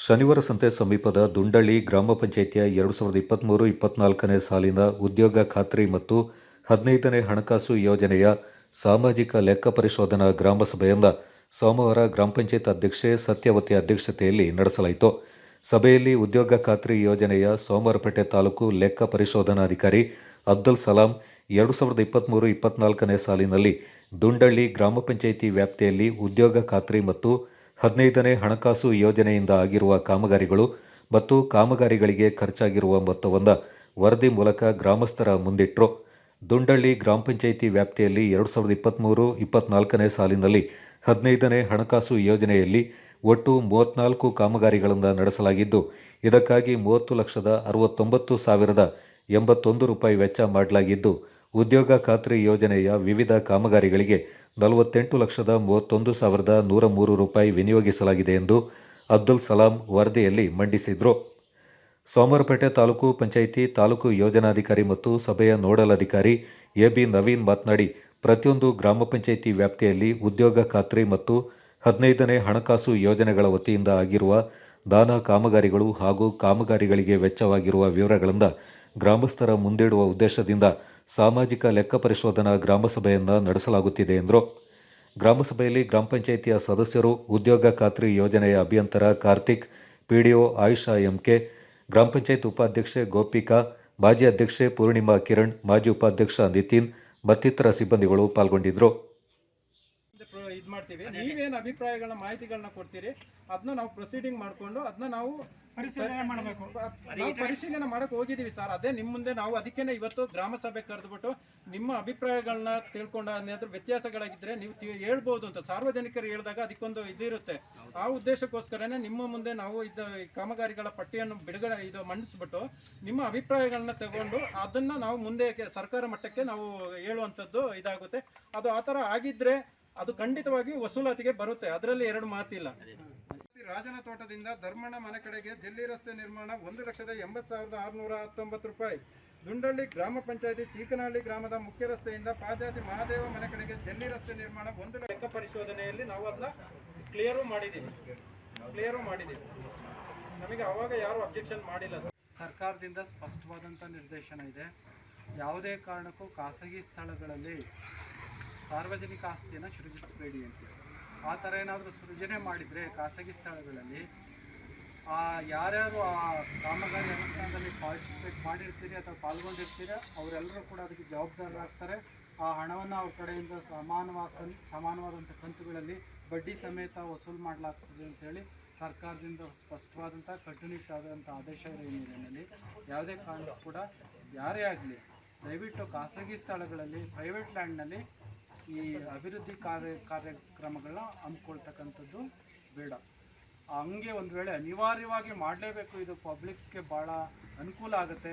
ಶನಿವಾರ ಸಂತೆ ಸಮೀಪದ ದುಂಡಳ್ಳಿ ಗ್ರಾಮ ಪಂಚಾಯಿತಿಯ ಎರಡು ಸಾವಿರದ ಇಪ್ಪತ್ತ್ಮೂರು ಇಪ್ಪತ್ನಾಲ್ಕನೇ ಸಾಲಿನ ಉದ್ಯೋಗ ಖಾತ್ರಿ ಮತ್ತು ಹದಿನೈದನೇ ಹಣಕಾಸು ಯೋಜನೆಯ ಸಾಮಾಜಿಕ ಲೆಕ್ಕ ಪರಿಶೋಧನಾ ಗ್ರಾಮ ಸಭೆಯಿಂದ ಸೋಮವಾರ ಗ್ರಾಮ ಪಂಚಾಯತ್ ಅಧ್ಯಕ್ಷೆ ಸತ್ಯವತಿ ಅಧ್ಯಕ್ಷತೆಯಲ್ಲಿ ನಡೆಸಲಾಯಿತು. ಸಭೆಯಲ್ಲಿ ಉದ್ಯೋಗ ಖಾತ್ರಿ ಯೋಜನೆಯ ಸೋಮವಾರಪೇಟೆ ತಾಲೂಕು ಲೆಕ್ಕ ಪರಿಶೋಧನಾಧಿಕಾರಿ ಅಬ್ದುಲ್ ಸಲಾಂ ಎರಡು ಸಾವಿರದ ಇಪ್ಪತ್ತ್ಮೂರು ಇಪ್ಪತ್ನಾಲ್ಕನೇ ಸಾಲಿನಲ್ಲಿ ದುಂಡಳ್ಳಿ ಗ್ರಾಮ ಪಂಚಾಯಿತಿ ವ್ಯಾಪ್ತಿಯಲ್ಲಿ ಉದ್ಯೋಗ ಖಾತ್ರಿ ಮತ್ತು ಹದಿನೈದನೇ ಹಣಕಾಸು ಯೋಜನೆಯಿಂದ ಆಗಿರುವ ಕಾಮಗಾರಿಗಳು ಮತ್ತು ಕಾಮಗಾರಿಗಳಿಗೆ ಖರ್ಚಾಗಿರುವ ಮೊತ್ತವನ್ನು ವರದಿ ಮೂಲಕ ಗ್ರಾಮಸ್ಥರ ಮುಂದಿಟ್ಟರು ದುಂಡಳ್ಳಿ ಗ್ರಾಮ ಪಂಚಾಯಿತಿ ವ್ಯಾಪ್ತಿಯಲ್ಲಿ ಎರಡು ಸಾವಿರದ ಇಪ್ಪತ್ತ್ಮೂರು ಇಪ್ಪತ್ತ್ನಾಲ್ಕನೇ ಸಾಲಿನಲ್ಲಿ ಹದಿನೈದನೇ ಹಣಕಾಸು ಯೋಜನೆಯಲ್ಲಿ ಒಟ್ಟು ಮೂವತ್ತ್ನಾಲ್ಕು ಕಾಮಗಾರಿಗಳನ್ನು ನಡೆಸಲಾಗಿದ್ದು, ಇದಕ್ಕಾಗಿ ಮೂವತ್ತು ಲಕ್ಷದ ಅರವತ್ತೊಂಬತ್ತು ಸಾವಿರದ ಎಂಬತ್ತೊಂದು ರೂಪಾಯಿ ವೆಚ್ಚ ಮಾಡಲಾಗಿದ್ದು ಉದ್ಯೋಗ ಖಾತ್ರಿ ಯೋಜನೆಯ ವಿವಿಧ ಕಾಮಗಾರಿಗಳಿಗೆ ನಲವತ್ತೆಂಟು ಲಕ್ಷದ ಮೂವತ್ತೊಂದು ಸಾವಿರದ ನೂರ ಮೂರು ರೂಪಾಯಿ ವಿನಿಯೋಗಿಸಲಾಗಿದೆ ಎಂದು ಅಬ್ದುಲ್ ಸಲಾಂ ವರದಿಯಲ್ಲಿ ಮಂಡಿಸಿದರು. ಸೋಮವಾರಪೇಟೆ ತಾಲೂಕು ಪಂಚಾಯಿತಿ ತಾಲೂಕು ಯೋಜನಾಧಿಕಾರಿ ಮತ್ತು ಸಭೆಯ ನೋಡಲ್ ಅಧಿಕಾರಿ ಎಬಿ ನವೀನ್ ಮಾತನಾಡಿ, ಪ್ರತಿಯೊಂದು ಗ್ರಾಮ ಪಂಚಾಯಿತಿ ವ್ಯಾಪ್ತಿಯಲ್ಲಿ ಉದ್ಯೋಗ ಖಾತ್ರಿ ಮತ್ತು ಹದಿನೈದನೇ ಹಣಕಾಸು ಯೋಜನೆಗಳ ವತಿಯಿಂದ ಆಗಿರುವ ದಾನ ಕಾಮಗಾರಿಗಳು ಹಾಗೂ ಕಾಮಗಾರಿಗಳಿಗೆ ವೆಚ್ಚವಾಗಿರುವ ವಿವರಗಳಿಂದ ಗ್ರಾಮಸ್ಥರ ಮುಂದಿಡುವ ಉದ್ದೇಶದಿಂದ ಸಾಮಾಜಿಕ ಲೆಕ್ಕ ಪರಿಶೋಧನಾ ಗ್ರಾಮಸಭೆಯನ್ನು ನಡೆಸಲಾಗುತ್ತಿದೆ ಎಂದರು. ಗ್ರಾಮಸಭೆಯಲ್ಲಿ ಗ್ರಾಮ ಪಂಚಾಯಿತಿಯ ಸದಸ್ಯರು ಉದ್ಯೋಗ ಖಾತ್ರಿ ಯೋಜನೆಯ ಅಭಿಯಂತರ ಕಾರ್ತಿಕ್, ಪಿಡಿಒ ಆಯುಷಾ ಎಂಕೆ, ಗ್ರಾಮ ಪಂಚಾಯತ್ ಉಪಾಧ್ಯಕ್ಷೆ ಗೋಪಿಕಾ, ಮಾಜಿ ಅಧ್ಯಕ್ಷೆ ಪೂರ್ಣಿಮಾ ಕಿರಣ್, ಮಾಜಿ ಉಪಾಧ್ಯಕ್ಷ ನಿತಿನ್ ಮತ್ತಿತರ ಸಿಬ್ಬಂದಿಗಳು ಪಾಲ್ಗೊಂಡಿದ್ದರು. ಮಾಡ್ತೀವಿ. ನೀವೇನು ಅಭಿಪ್ರಾಯಗಳನ್ನ ಮಾಹಿತಿಗಳನ್ನ ಕೊಡ್ತೀರಿ ಅದನ್ನ ನಾವು ಪ್ರೊಸೀಡಿಂಗ್ ಮಾಡ್ಕೊಂಡು ಅದನ್ನ ನಾವು ಪರಿಶೀಲನೆ ಮಾಡಬೇಕು. ನಾವು ಪರಿಶೀಲನೆ ಮಾಡಕ್ ಹೋಗಿದೀವಿ ಸರ್. ಅದೇ ನಿಮ್ಮ ಮುಂದೆ ನಾವು ಅದಕ್ಕೇನೆ ಇವತ್ತು ಗ್ರಾಮ ಸಭೆ ಕರೆದ್ಬಿಟ್ಟು ನಿಮ್ಮ ಅಭಿಪ್ರಾಯಗಳನ್ನ ತಿಳ್ಕೊಂಡ ಏನಾದ್ರು ವ್ಯತ್ಯಾಸಗಳಾಗಿದ್ರೆ ನೀವು ಹೇಳ್ಬಹುದು ಹೇಳ್ಬೋದು ಅಂತ. ಸಾರ್ವಜನಿಕರು ಹೇಳಿದಾಗ ಅದಕ್ಕೊಂದು ಇದಿರುತ್ತೆ ಆ ಉದ್ದೇಶಕ್ಕೋಸ್ಕರನೇ ನಿಮ್ಮ ಮುಂದೆ ನಾವು ಇದು ಕಾಮಗಾರಿಗಳ ಪಟ್ಟಿಯನ್ನು ಬಿಡುಗಡೆ ಇದು ಮಂಡಿಸ್ಬಿಟ್ಟು ನಿಮ್ಮ ಅಭಿಪ್ರಾಯಗಳನ್ನ ತಗೊಂಡು ಅದನ್ನ ನಾವು ಮುಂದೆ ಸರ್ಕಾರ ಮಟ್ಟಕ್ಕೆ ನಾವು ಹೇಳುವಂಥದ್ದು ಇದಾಗುತ್ತೆ. ಅದು ಆ ಥರ ಆಗಿದ್ರೆ ಅದು ಖಂಡಿತವಾಗಿ ವಸೂಲಾತಿಗೆ ಬರುತ್ತೆ. ಅದರಲ್ಲಿ ಎರಡು ಮಾತಿಲ್ಲ. ರಾಜನ ತೋಟದಿಂದ ಧರ್ಮಣ್ಣ ಮನೆ ಕಡೆಗೆ ಜಲ್ಲಿ ರಸ್ತೆ ನಿರ್ಮಾಣ ಒಂದು ಲಕ್ಷದ ಎಂಬತ್ತು ಸಾವಿರದ ಆರುನೂರ ಹತ್ತೊಂಬತ್ತು ರೂಪಾಯಿ. ದುಂಡಳ್ಳಿ ಗ್ರಾಮ ಪಂಚಾಯತಿ ಚೀಕನಹಳ್ಳಿ ಗ್ರಾಮದ ಮುಖ್ಯ ರಸ್ತೆಯಿಂದ ಪಾಜಾತಿ ಮಹಾದೇವ ಮನೆ ಕಡೆಗೆ ಜಲ್ಲಿ ರಸ್ತೆ ನಿರ್ಮಾಣ ಒಂದು ಲೆಕ್ಕ ಪರಿಶೋಧನೆಯಲ್ಲಿ ನಾವು ಅದನ್ನ ಕ್ಲಿಯರು ಮಾಡಿದ್ದೀವಿ ಕ್ಲಿಯರು ಮಾಡಿದ್ದೀವಿ ನಮಗೆ ಅವಾಗ ಯಾರು ಅಬ್ಜೆಕ್ಷನ್ ಮಾಡಿಲ್ಲ ಸರ್. ಸರ್ಕಾರದಿಂದ ಸ್ಪಷ್ಟವಾದಂಥ ನಿರ್ದೇಶನ ಇದೆ. ಯಾವುದೇ ಕಾರಣಕ್ಕೂ ಖಾಸಗಿ ಸ್ಥಳಗಳಲ್ಲಿ ಸಾರ್ವಜನಿಕ ಆಸ್ತಿಯನ್ನು ಸೃಜಿಸಬೇಡಿ ಅಂತ ಆ ಥರ ಏನಾದರೂ ಸೃಜನೆ ಮಾಡಿದರೆ ಖಾಸಗಿ ಸ್ಥಳಗಳಲ್ಲಿ ಆ ಯಾರ್ಯಾರು ಆ ಕಾಮಗಾರಿ ಅನುಷ್ಠಾನದಲ್ಲಿ ಪಾರ್ಟಿಸಿಪೇಟ್ ಮಾಡಿರ್ತೀರಿ ಅಥವಾ ಪಾಲ್ಗೊಂಡಿರ್ತೀರ, ಅವರೆಲ್ಲರೂ ಕೂಡ ಅದಕ್ಕೆ ಜವಾಬ್ದಾರರಾಗ್ತಾರೆ ಆ ಹಣವನ್ನು ಅವ್ರ ಕಡೆಯಿಂದ ಸಮಾನವಾದ ಕನ್, ಸಮಾನವಾದಂಥ ಕಂತುಗಳಲ್ಲಿ ಬಡ್ಡಿ ಸಮೇತ ವಸೂಲು ಮಾಡಲಾಗ್ತದೆ ಅಂತೇಳಿ ಸರ್ಕಾರದಿಂದ ಸ್ಪಷ್ಟವಾದಂಥ ಕಟ್ಟುನಿಟ್ಟಾದಂಥ ಆದೇಶ ಇರೋ ಹಿನ್ನೆಲೆಯಲ್ಲಿ ಯಾವುದೇ ಕಾರಣಕ್ಕೂ ಕೂಡ ಯಾರೇ ಆಗಲಿ, ದಯವಿಟ್ಟು ಖಾಸಗಿ ಸ್ಥಳಗಳಲ್ಲಿ ಪ್ರೈವೇಟ್ ಲ್ಯಾಂಡ್ನಲ್ಲಿ ಈ ಅಭಿವೃದ್ಧಿ ಕಾರ್ಯ, ಕಾರ್ಯಕ್ರಮಗಳನ್ನ ಹಮ್ಮಿಕೊಳ್ತಕ್ಕಂಥದ್ದು ಬೇಡ. ಹಂಗೆ ಒಂದು ವೇಳೆ ಅನಿವಾರ್ಯವಾಗಿ ಮಾಡಲೇಬೇಕು, ಇದು ಪಬ್ಲಿಕ್ಸ್ಗೆ ಭಾಳ ಅನುಕೂಲ ಆಗುತ್ತೆ.